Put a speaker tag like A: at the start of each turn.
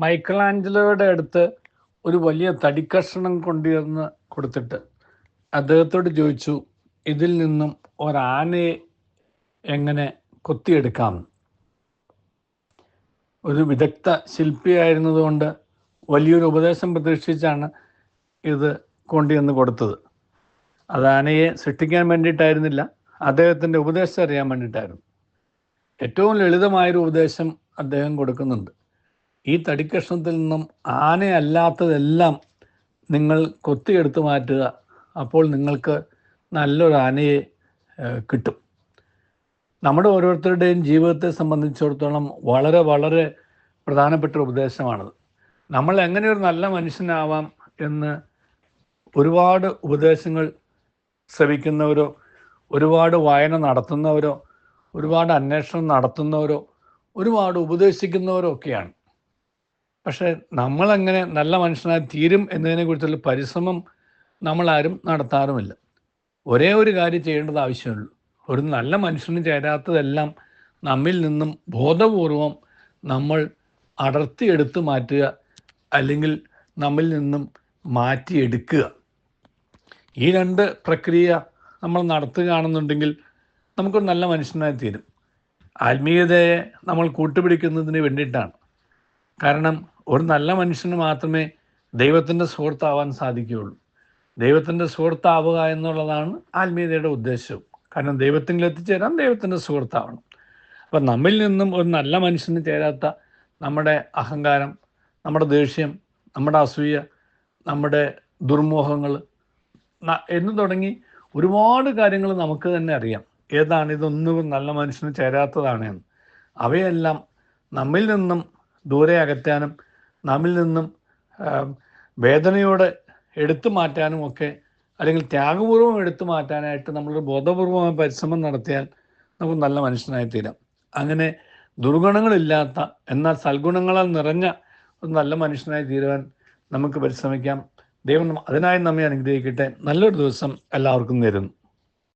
A: മൈക്കലാഞ്ചലോയുടെ അടുത്ത് ഒരു വലിയ തടിക്കഷണം കൊണ്ടുവന്ന് കൊടുത്തിട്ട് അദ്ദേഹത്തോട് ചോദിച്ചു ഇതിൽ നിന്നും ഒരാനയെ എങ്ങനെ കൊത്തിയെടുക്കാം? ഒരു വിദഗ്ധ ശില്പിയായിരുന്നതുകൊണ്ട് വലിയൊരു ഉപദേശം പ്രതീക്ഷിച്ചാണ് ഇത് കൊണ്ടുവന്ന് കൊടുത്തത്. അത് ആനയെ സൃഷ്ടിക്കാൻ വേണ്ടിയിട്ടായിരുന്നില്ല അദ്ദേഹത്തിന്റെ ഉപദേശം അറിയാൻ വേണ്ടിയിട്ടായിരുന്നു. ഏറ്റവും ലളിതമായൊരു ഉപദേശം അദ്ദേഹം കൊടുക്കുന്നുണ്ട്. ഈ തടിക്കഷ്ണത്തിൽ നിന്നും ആനയല്ലാത്തതെല്ലാം നിങ്ങൾ കൊത്തിയെടുത്ത് മാറ്റുക. അപ്പോൾ നിങ്ങൾക്ക് നല്ലൊരു ആനയെ കിട്ടും. നമ്മുടെ ഓരോരുത്തരുടെയും ജീവിതത്തെ സംബന്ധിച്ചിടത്തോളം വളരെ വളരെ പ്രധാനപ്പെട്ട ഉപദേശമാണത്. നമ്മൾ എങ്ങനെ ഒരു നല്ല മനുഷ്യനാവാം എന്ന് ഒരുപാട് ഉപദേശങ്ങൾ ശ്രവിക്കുന്നവരോ ഒരുപാട് വായന നടത്തുന്നവരോ ഒരുപാട് അന്വേഷണം നടത്തുന്നവരോ ഒരുപാട് ഉപദേശിക്കുന്നവരോ ഒക്കെയാണ്. പക്ഷേ നമ്മളെങ്ങനെ നല്ല മനുഷ്യനായി തീരും എന്നതിനെക്കുറിച്ചുള്ള പരിശ്രമം നമ്മളാരും നടത്താറുമില്ല. ഒരേ ഒരു കാര്യം ചെയ്യേണ്ടത് ആവശ്യമുള്ളൂ. ഒരു നല്ല മനുഷ്യന് ചേരാത്തതെല്ലാം നമ്മിൽ നിന്നും ബോധപൂർവം നമ്മൾ അടർത്തിയെടുത്ത് മാറ്റുക അല്ലെങ്കിൽ നമ്മിൽ നിന്നും മാറ്റിയെടുക്കുക. ഈ രണ്ട് പ്രക്രിയ നമ്മൾ നടത്തുകയാണെന്നുണ്ടെങ്കിൽ നമുക്കൊരു നല്ല മനുഷ്യനായി തീരും. ആത്മീയതയെ നമ്മൾ കൂട്ടുപിടിക്കുന്നതിന് വേണ്ടിയിട്ടാണ്. കാരണം ഒരു നല്ല മനുഷ്യന് മാത്രമേ ദൈവത്തിന്റെ സുഹൃത്താവാൻ സാധിക്കുകയുള്ളൂ. ദൈവത്തിന്റെ സുഹൃത്താവുക എന്നുള്ളതാണ് ആത്മീയതയുടെ ഉദ്ദേശവും. കാരണം ദൈവത്തിങ്കിൽ എത്തിച്ചേരാൻ ദൈവത്തിന്റെ സുഹൃത്താവണം. അപ്പം നമ്മിൽ നിന്നും ഒരു നല്ല മനുഷ്യന് ചേരാത്ത നമ്മുടെ അഹങ്കാരം നമ്മുടെ ദേഷ്യം നമ്മുടെ അസൂയ നമ്മുടെ ദുർമോഹങ്ങൾ എന്ന് തുടങ്ങി ഒരുപാട് കാര്യങ്ങൾ നമുക്ക് തന്നെ അറിയാം. ഏതാണ് ഇതൊന്നും നല്ല മനുഷ്യന് ചേരാത്തതാണ് എന്ന്. അവയെല്ലാം നമ്മിൽ നിന്നും ദൂരെ അകറ്റാനും നമ്മിൽ നിന്നും വേദനയോടെ എടുത്തു മാറ്റാനും ഒക്കെ അല്ലെങ്കിൽ ത്യാഗപൂർവം എടുത്തു മാറ്റാനായിട്ട് നമ്മളൊരു ബോധപൂർവമായ പരിശ്രമം നടത്തിയാൽ നമുക്ക് നല്ല മനുഷ്യനായി തീരാം. അങ്ങനെ ദുർഗുണങ്ങളില്ലാത്ത എന്നാൽ സൽഗുണങ്ങളാൽ നിറഞ്ഞ ഒരു നല്ല മനുഷ്യനായി തീരുവാൻ നമുക്ക് പരിശ്രമിക്കാം. ദൈവം അതിനായി നമ്മെ അനുഗ്രഹിക്കട്ടെ. നല്ലൊരു ദിവസം എല്ലാവർക്കും നേരുന്നു.